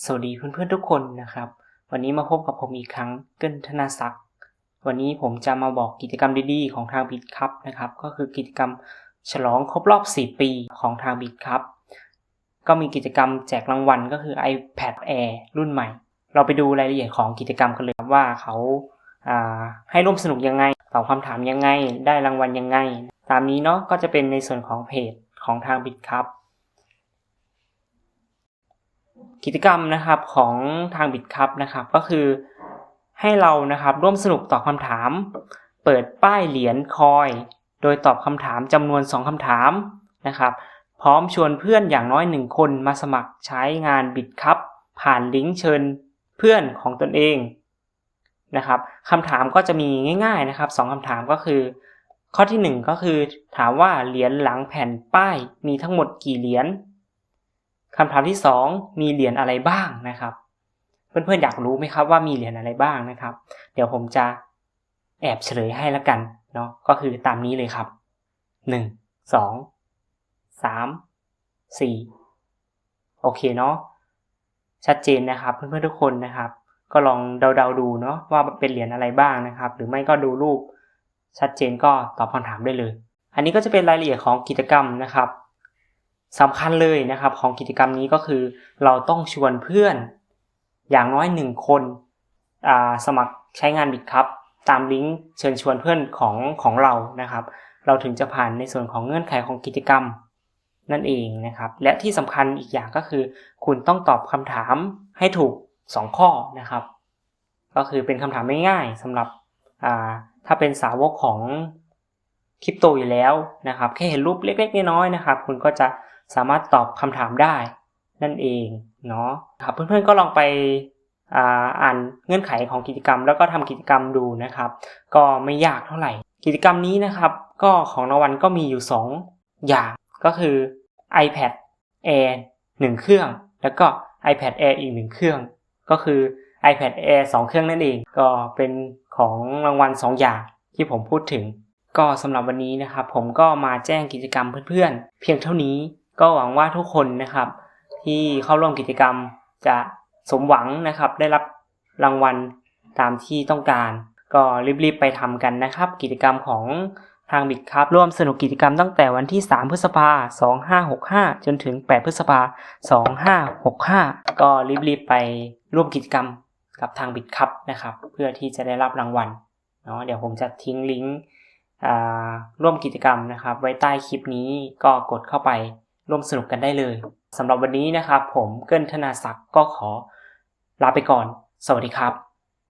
สวัสดีเพื่อนๆทุกคนนะครับ วันนี้มาพบกับผมอีกครั้งเกินธนาศักดิ์วันนี้ผมจะมาบอกกิจกรรมดีๆ ของทางบิดครับนะครับ ก็คือกิจกรรมฉลองครบรอบ 4 ปีของทางบิดครับก็มีกิจกรรมแจกรางวัลก็คือ iPad Air รุ่นใหม่ เราไปดูรายละเอียดของกิจกรรมกันเลยว่าเขาาให้ร่วมสนุกยังไงตอบคำถามยังไง ได้รางวัลยังไง ตามนี้เนาะก็จะเป็นในส่วนของเพจของทางบิดครับ กิจกรรมนะครับของทางบิดครับนะครับ ก็คือให้เรานะครับร่วมสนุกตอบคำถาม เปิดป้ายเหรียญคอย โดยตอบคำถามจำนวน 2คำถามนะครับ พร้อมชวนเพื่อนอย่างน้อยหนึ่งคนมาสมัครใช้งานบิดครับผ่านลิงก์เชิญเพื่อนของตนเองนะครับคำถามก็จะมีง่าย ๆนะครับสองคำถามก็คือ ข้อที่หนึ่งก็คือถามว่าเหรียญหลังแผ่นป้ายมีทั้งหมดกี่เหรียญ คำถามที่สองมีเหรียญอะไรบ้างนะครับ เพื่อนๆอยากรู้ไหมครับว่ามีเหรียญอะไรบ้างนะครับ เดี๋ยวผมจะแอบเฉลยให้แล้วกันเนาะก็คือตามนี้เลยครับหนึ่งสองสามสี่โอเคเนาะชัดเจนนะครับเพื่อนๆทุกคนนะครับ ก็ลองเดาๆดูเนาะว่าเป็นเหรียญอะไรบ้างนะครับ หรือไม่ก็ดูรูปชัดเจนก็ตอบคำถามได้เลย อันนี้ก็จะเป็นรายละเอียดของกิจกรรมนะครับ สำคัญเลยนะครับของกิจกรรมนี้ก็คือเราต้องชวนเพื่อนอย่างน้อยหนึ่งคนสมัครใช้งานบิดครับตามลิงก์เชิญชวนเพื่อนของของเรานะครับ เราถึงจะผ่านในส่วนของเงื่อนไขของกิจกรรมนั่นเองนะครับ และที่สำคัญอีกอย่างก็คือ คุณต้องตอบคำถามให้ถูก 2 ข้อนะครับ ก็คือเป็นคำถามง่ายๆสำหรับถ้าเป็นสาวกของคริปโตอยู่แล้วนะครับ แค่เห็นรูปเล็กๆน้อยๆนะครับ คุณก็จะ สามารถตอบคำถามได้นั่นเองเนาะครับเพื่อนๆก็ลองไปอ่านเงื่อนไขของกิจกรรม แล้วก็ทำกิจกรรมดูนะครับ ก็ไม่ยากเท่าไหร่ กิจกรรมนี้นะครับ ก็ของรางวัลก็มีอยู่ 2 อย่างก็คือ iPad Air 1 เครื่อง แล้วก็ iPad Air อีก 1 เครื่อง ก็คือ iPad Air 2 เครื่องนั่นเอง ก็เป็นของรางวัล 2 อย่างที่ผมพูดถึง ก็สำหรับวันนี้นะครับ ผมก็มาแจ้งกิจกรรมเพื่อนๆเพียงเท่านี้ ก็หวังว่าทุกคนนะครับ ที่เข้าร่วมกิจกรรมจะสมหวังนะครับ ได้รับรางวัลตามที่ต้องการ ก็รีบๆไปทำกันนะครับ กิจกรรมของทางบิดครับร่วมสนุกกิจกรรมตั้งแต่วันที่ 3 พฤษภา2565 จนถึง 8 พฤษภา2565 ก็รีบๆไปร่วมกิจกรรมกับทางบิดครับนะครับ เพื่อที่จะได้รับรางวัลเนาะเดี๋ยวผมจะทิ้งลิงก์ร่วมกิจกรรมนะครับ ไว้ใต้คลิปนี้ก็กดเข้าไป ร่วมสนุกกันได้เลยสำหรับวันนี้นะครับ ผมเกินธนาศักดิ์ก็ขอลาไปก่อน สวัสดีครับ